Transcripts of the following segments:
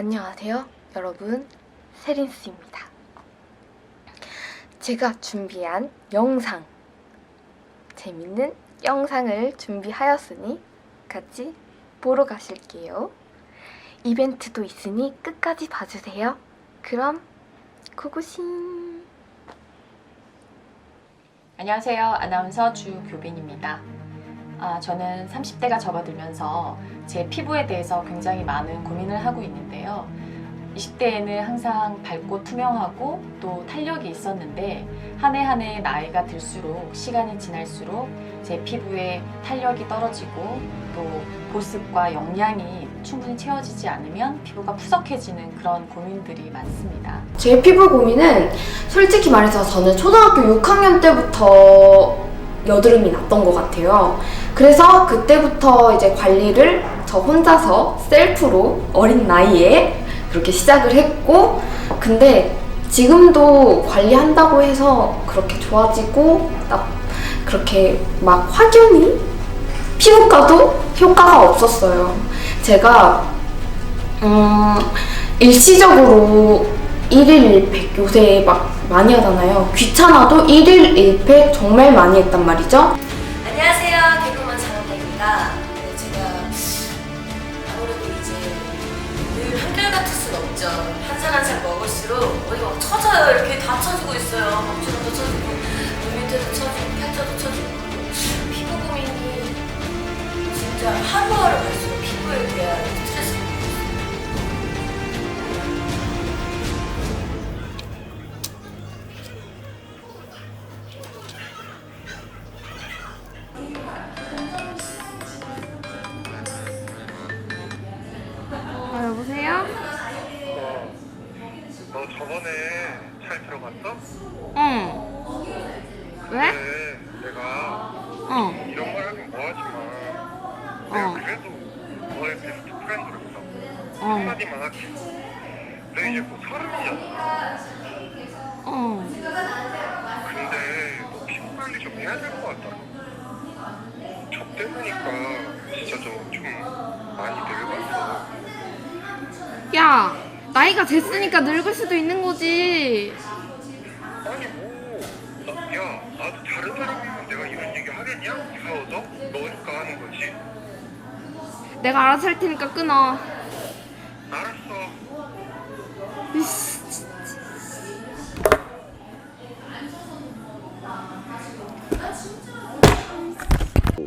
안녕하세요, 여러분. 세린스입니다. 제가 준비한 영상, 재밌는 영상을 준비하였으니 같이 보러 가실게요. 이벤트도 있으니 끝까지 봐주세요. 그럼 고고싱! 안녕하세요. 아나운서 주교빈입니다. 아, 저는 30대가 접어들면서 제 피부에 대해서 굉장히 많은 고민을 하고 있는데요. 20대에는 항상 밝고 투명하고 또 탄력이 있었는데 한 해 한 해 나이가 들수록 시간이 지날수록 제 피부에 탄력이 떨어지고 또 보습과 영양이 충분히 채워지지 않으면 피부가 푸석해지는 그런 고민들이 많습니다. 제 피부 고민은 솔직히 말해서 저는 초등학교 6학년 때부터 여드름이 났던 것 같아요. 그래서 그때부터 이제 관리를 저 혼자서 셀프로 어린 나이에 그렇게 시작을 했고, 근데 지금도 관리한다고 해서 그렇게 좋아지고, 나 그렇게 막 확연히 피부과도 효과가 없었어요. 제가, 음, 일시적으로 1일 1팩 요새 막 많이 하잖아요. 귀찮아도 1일 1팩 정말 많이 했단 말이죠. 안녕하세요. 개그맨 장원입니다. 네, 제가 아무래도 이제 늘 한결같을 순 없죠. 한 살 한 살 먹을수록 어디가 막 처져요. 이렇게 다 처지고 있어요. 멈추도 처지고, 눈 밑에도 처지고, 팔자도 처지고. 피부 고민이 진짜 하루하루 갈수록 피부에 대한 너 이제 곧 서른이잖아. 어. 근데 너 피부 관리 좀 해야 될 것 같다. 저 때문이니까 진짜 좀, 좀 많이 늙었어. 야, 나이가 됐으니까 늙을 수도 있는 거지. 아니 뭐, 나, 야, 나도 다른 사람이면 내가 이런 얘기 하겠냐? 무서워서? 너니까 하는 거지. 내가 알아서 할 테니까 끊어. 알았어.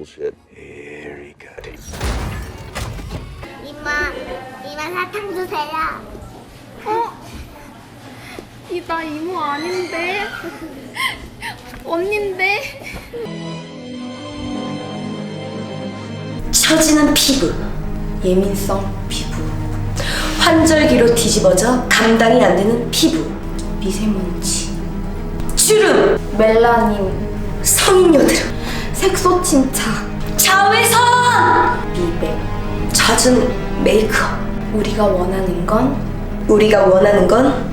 Bullshit. Very good. 이마, 이마 사탕 주세요. 어? 이나 이모 아닌데? 언닌데? 처지는 피부, 예민성 피부, 환절기로 뒤집어져 감당이 안 되는 피부, 미세먼지, 주름, 멜라닌, 성인 여드름, 색소 침착, 자외선, 미백. 젖은 메이크업. 우리가 원하는 건? 우리가 원하는 건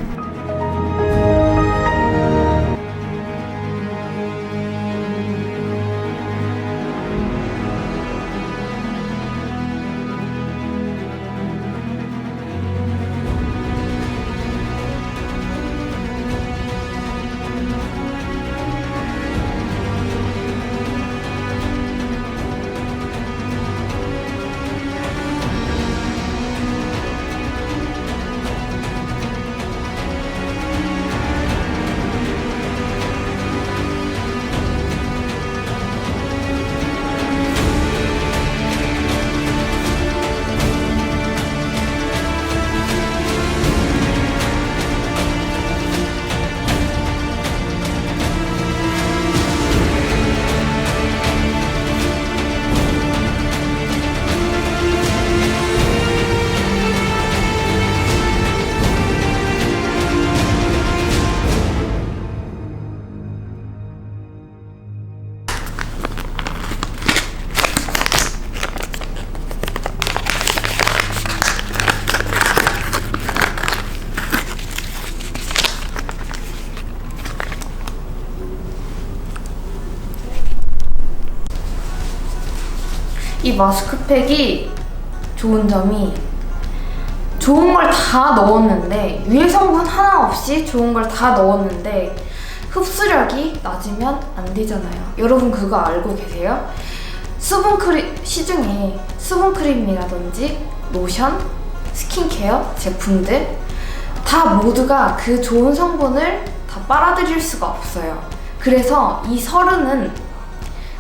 마스크팩이 좋은 점이 좋은 걸 다 넣었는데 유해 성분 하나 없이 좋은 걸 다 넣었는데 흡수력이 낮으면 안 되잖아요. 여러분 그거 알고 계세요? 수분 크림 시중에 수분 크림이라든지 로션, 스킨케어 제품들 다 모두가 그 좋은 성분을 다 빨아들일 수가 없어요. 그래서 이 설은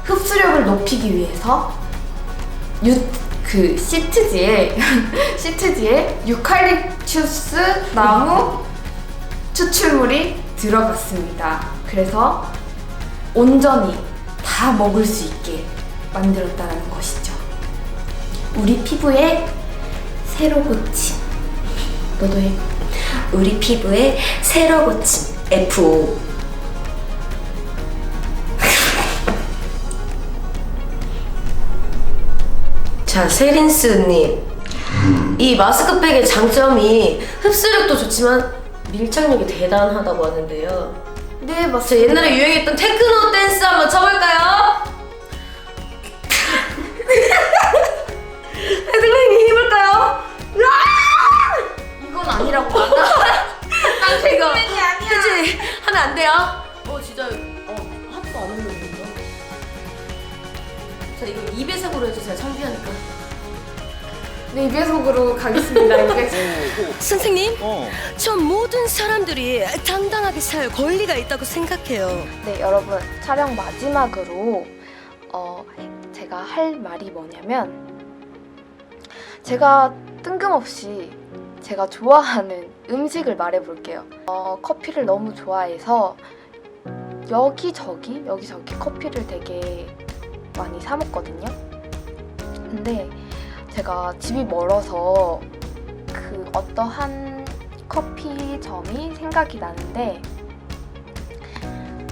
흡수력을 높이기 위해서 유, 그 시트지에 시트지에 유칼립투스 나무 추출물이 들어갔습니다. 그래서 온전히 다 먹을 수 있게 만들었다는 것이죠. 우리 피부에 새로 고침. 너도 해. 우리 피부에 새로 고침 FO 자 세린스님 이 마스크팩의 장점이 흡수력도 좋지만 밀착력이 대단하다고 하는데요 네, 맞습니다. 자 옛날에 유행했던 테크노 댄스 한번 쳐볼까요? 헤드뱅이 힘을까요? 이건 아니라고. 난 이거 그치 하면 안 돼요? 어 진짜 어 하나도 안 흘렀는데 자 이거 2배속으로 해주세요 창피하니까 네, 입배속으로 가겠습니다. 입배속. 선생님, 어. 전 모든 사람들이 당당하게 살 권리가 있다고 생각해요. 네, 여러분 촬영 마지막으로 어, 제가 할 말이 뭐냐면 제가 뜬금없이 제가 좋아하는 음식을 말해볼게요. 어, 커피를 너무 좋아해서 여기저기 여기저기 커피를 되게 많이 사 먹거든요. 근데 제가 집이 멀어서 그 어떠한 커피점이 생각이 나는데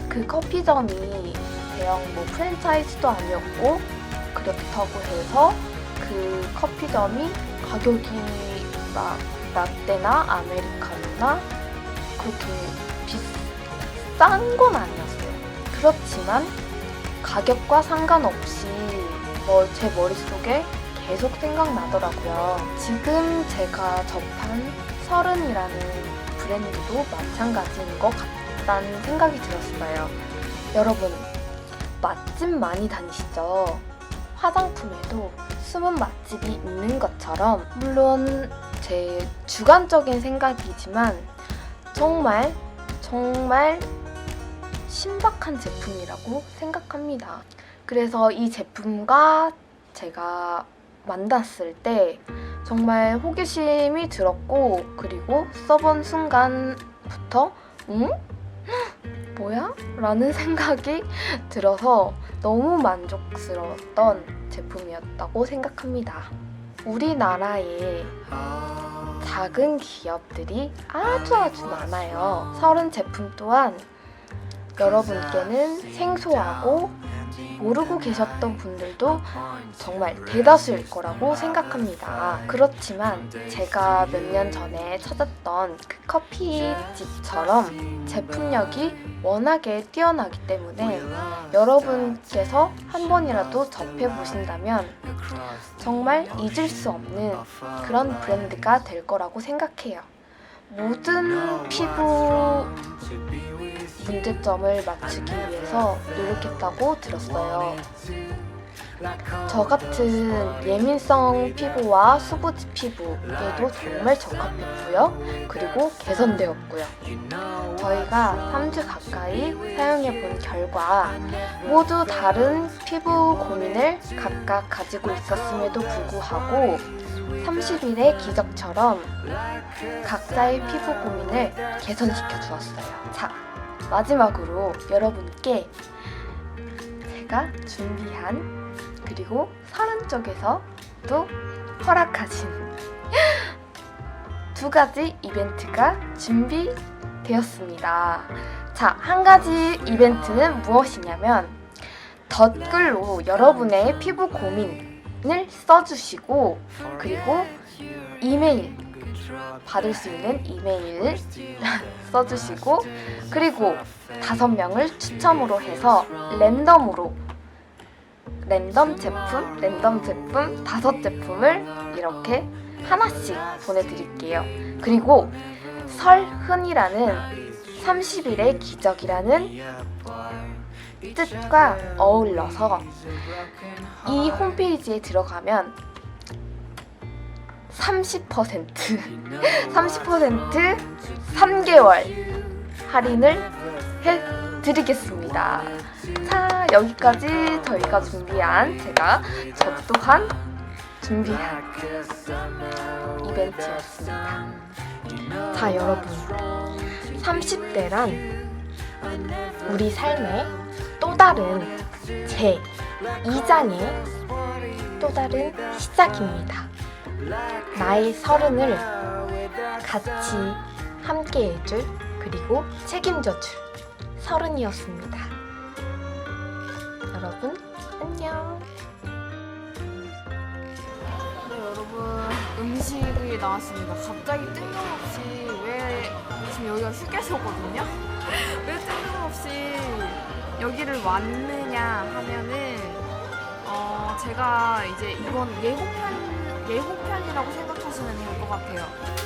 그 커피점이 대형 뭐 프랜차이즈도 아니었고 그렇다고 해서 그 커피점이 가격이 막 라떼나 아메리카노나 그렇게 비싼 건 아니었어요. 그렇지만 가격과 상관없이 뭐 제 머릿속에 계속 생각나더라고요. 지금 제가 접한 서른이라는 브랜드도 마찬가지인 것 같다는 생각이 들었어요. 여러분, 맛집 많이 다니시죠? 화장품에도 숨은 맛집이 있는 것처럼, 물론 제 주관적인 생각이지만, 정말, 정말 신박한 제품이라고 생각합니다. 그래서 이 제품과 제가 만났을 때 정말 호기심이 들었고, 그리고 써본 순간부터, 응? 뭐야? 라는 생각이 들어서 너무 만족스러웠던 제품이었다고 생각합니다. 우리나라에 작은 기업들이 아주 아주 많아요. 서른 제품 또한 여러분께는 생소하고 모르고 계셨던 분들도 정말 대다수일 거라고 생각합니다. 그렇지만 제가 몇 년 전에 찾았던 그 커피집처럼 제품력이 워낙에 뛰어나기 때문에 여러분께서 한 번이라도 접해 보신다면 정말 잊을 수 없는 그런 브랜드가 될 거라고 생각해요. 모든 피부 문제점을 맞추기 위해서 노력했다고 들었어요. 저 같은 예민성 피부와 수부지 피부에도 정말 적합했고요. 그리고 개선되었고요. 저희가 3주 가까이 사용해 본 결과 모두 다른 피부 고민을 각각 가지고 있었음에도 불구하고 30일의 기적처럼 각자의 피부 고민을 개선시켜 주었어요. 자, 마지막으로 여러분께 제가 준비한 그리고 서른 쪽에서 또 허락하신 두 가지 이벤트가 준비되었습니다. 자, 한 가지 이벤트는 무엇이냐면 댓글로 여러분의 피부 고민을 써주시고 그리고 이메일 받을 수 있는 이메일 써주시고 그리고 다섯 명을 추첨으로 해서 랜덤으로 랜덤 제품, 랜덤 제품 다섯 제품을 이렇게 하나씩 보내드릴게요. 그리고 설흔이라는 30일의 기적이라는 뜻과 어울러서 이 홈페이지에 들어가면 30% 30% 3개월 할인을 해드리겠습니다. 자, 여기까지 저희가 준비한 제가 저 또한 준비한 이벤트였습니다. 자, 여러분. 30대란 우리 삶의 또 다른 제 2장의 또 다른 시작입니다. 나의 서른을 같이 함께 해줄 그리고 책임져줄 서른이었습니다. 여러분 안녕. 네 여러분 음식이 나왔습니다. 갑자기 뜬금없이 왜 지금 여기가 휴게소거든요? 왜 뜬금없이 여기를 왔느냐 하면은 어 제가 이제 이번 예고편 예고편이라고 생각하시면 될 것 같아요.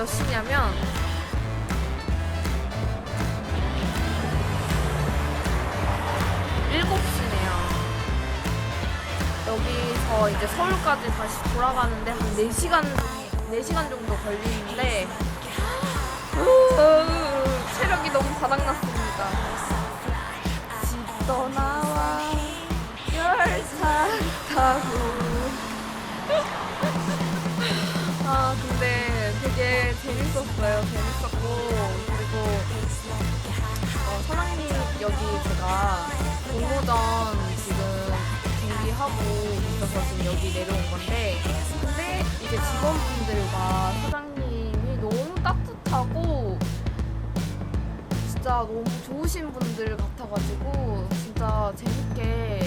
몇 시냐면 일곱 시네요. 여기서 이제 서울까지 다시 돌아가는데 한 4시간, 4시간 정도 걸리는데 으, 체력이 너무 바닥났습니다. 집 떠나와 열차 타고 되게 재밌었어요. 재밌었고 그리고 어, 사장님 여기 제가 공모전 지금 준비하고 있어서 지금 여기 내려온 건데 근데 이제 직원분들과 사장님이 너무 따뜻하고 진짜 너무 좋으신 분들 같아가지고 진짜 재밌게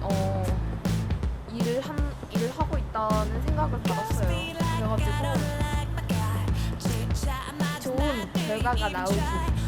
어 일을 한 일을 하고 있다는 생각을 받았어요. 그래가지고 좋은 결과가 나오길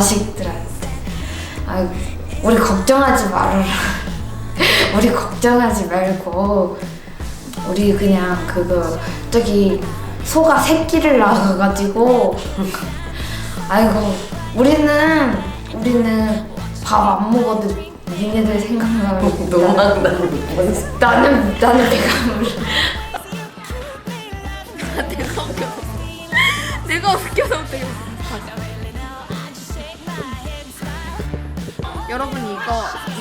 자식들한테. 아유 우리 걱정하지 말아라. 우리 걱정하지 말고 우리 그냥 그거 저기 소가 새끼를 낳아가지고. 아이고 우리는 우리는 밥 안 먹어도 니네들 생각나면 너만 나는 나는 배가 불러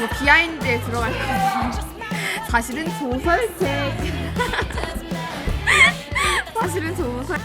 이거 비하인드에 들어갈 거예요. 사실은 소설책 사실은 소설